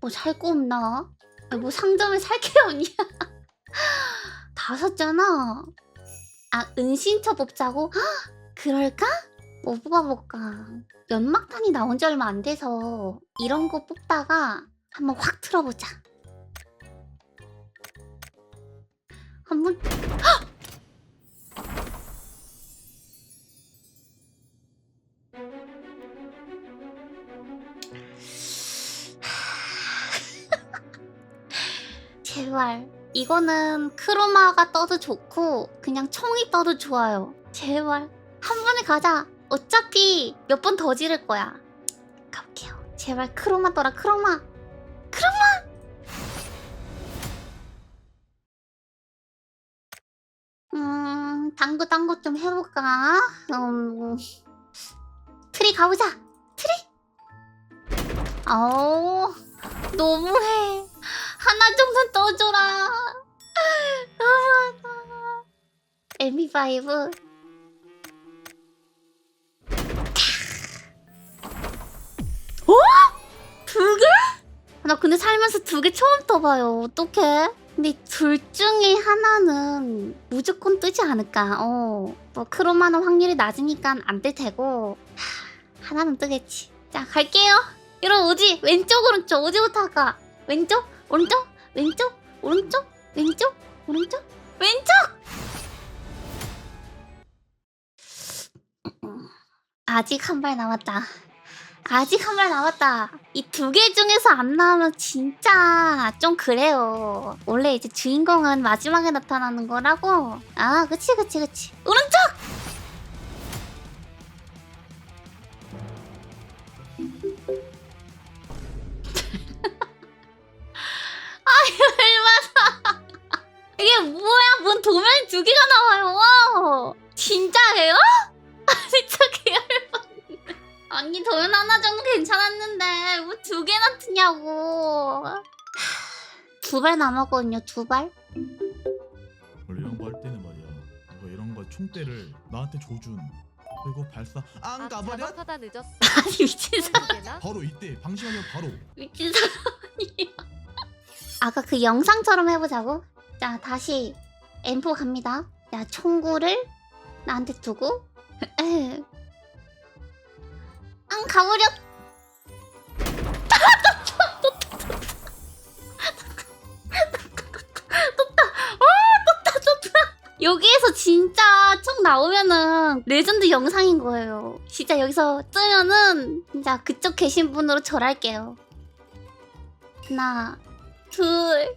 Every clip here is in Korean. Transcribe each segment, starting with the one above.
뭐 살 거 없나? 뭐 상점에 살 게 없냐? 다 샀잖아. 아 은신처 뽑자고? 헉, 그럴까? 뭐 뽑아볼까? 연막탄이 나온 지 얼마 안 돼서 이런 거 뽑다가 한번 확 틀어보자. 한번 제발. 이거는 크로마가 떠도 좋고 그냥 총이 떠도 좋아요. 제발. 한 번에 가자. 어차피 몇 번 더 지를 거야. 가볼게요. 제발 크로마 떠라 크로마. 크로마! 음 당구 당구 좀 해볼까? 음 트리 가보자. 트리? 어우 너무해. 하나 정도 떠줘라. 너무하다. MP5. 어? 두 개? 나 근데 살면서 두 개 처음 떠봐요. 어떡해? 근데 둘 중에 하나는 무조건 뜨지 않을까. 어. 뭐 크로마는 확률이 낮으니까 안 뜰 테고 하, 하나는 뜨겠지. 자 갈게요. 여러분 어디 왼쪽 오른쪽 어디부터 할까? 왼쪽 오른쪽 왼쪽 오른쪽? 왼쪽? 오른쪽? 왼쪽! 아직 한 발 남았다. 아직 한 발 남았다. 이 두 개 중에서 안 나오면 진짜 좀 그래요. 원래 이제 주인공은 마지막에 나타나는 거라고. 아 그치 그치 그치. 오른쪽! 얼마나 이게 뭐야? 뭔 도면이 두 개가 나와요. 진짜예요? 아 진짜 개열받네. 아니 도면 하나 정도 괜찮았는데 뭐 두 개나 트냐고. 두 발 남았거든요 두 발. 원래 이런 거 할 때는 말이야. 이거 이런 거 총대를 나한테 조준. 그리고 발사. 안 가버려? 작업하다 늦었어. 아니 미친 사람 되나? 바로 이때 방심하면 바로. 미친 사람이야. 아까 그 영상처럼 해보자고 자 다시 M4 갑니다 자 총구를 나한테 두고 안 가버려 여기에서 진짜 총 나오면은 레전드 영상인 거예요. 진짜 여기서 뜨면은 진짜 그쪽 계신 분으로 절할게요. 하나, 둘,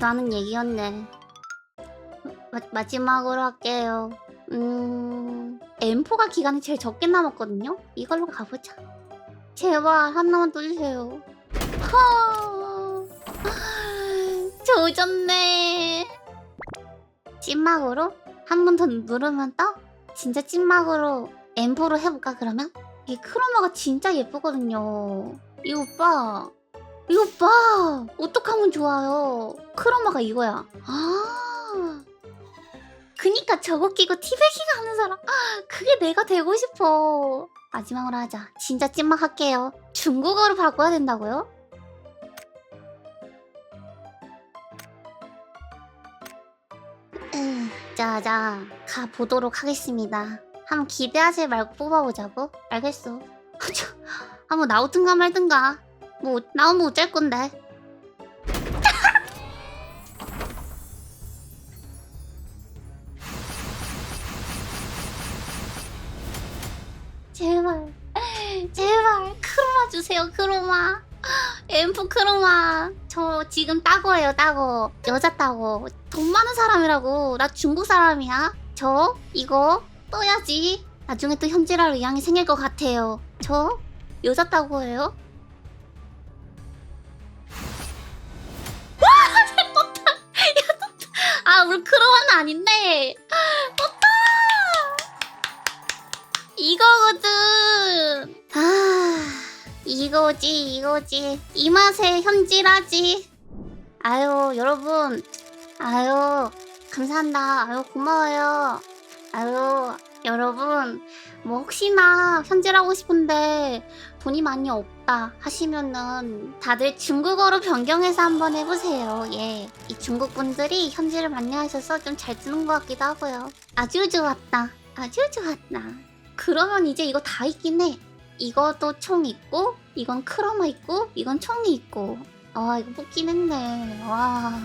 대단한 얘기였네. 마, 마지막으로 할게요. 음, M4가 기간이 제일 적게 남았거든요. 이걸로 가보자. 제발 하나만 떠주세요. 허... 조졌네. 찐막으로 한 번 더 누르면 떠? 진짜 찐막으로 M4로 해볼까 그러면? 이 크로마가 진짜 예쁘거든요. 이 오빠, 이 오빠 어떡하면 좋아요? 크로마가 이거야. 아, 그니까 저거 끼고 티베기 가는 사람, 아, 그게 내가 되고 싶어. 마지막으로 하자. 진짜 찐막 할게요. 중국어로 바꿔야 된다고요? 음, 자자 가 보도록 하겠습니다. 한번 기대하지 말고 뽑아보자고. 알겠어. 저, 한번 나오든가 말든가. 뭐 나오면 어쩔 건데. 제발, 제발 크로마 주세요 크로마. 엠프 크로마. 저 지금 따고예요 따고 여자 따고 돈 많은 사람이라고. 나 중국 사람이야. 저 이거 떠야지. 나중에 또 현질할 의향이 생길 것 같아요. 저 여자 따고예요 크로마는 아닌데. 떴다 이거거든. 아 이거지 이거지. 이 맛에 현질하지. 아유 여러분. 아유 감사합니다. 아유 고마워요. 아유 여러분 뭐 혹시나 현질하고 싶은데 돈이 많이 없다 하시면은 다들 중국어로 변경해서 한번 해보세요. 예, 이 중국 분들이 현질을 많이 하셔서 좀잘 뜨는 것 같기도 하고요. 아주 좋았다. 아주 좋았다. 그러면 이제 이거 다 있긴 해. 이것도 총 있고, 이건 크로마 있고, 이건 총이 있고. 아 이거 뽑긴 했네. 와.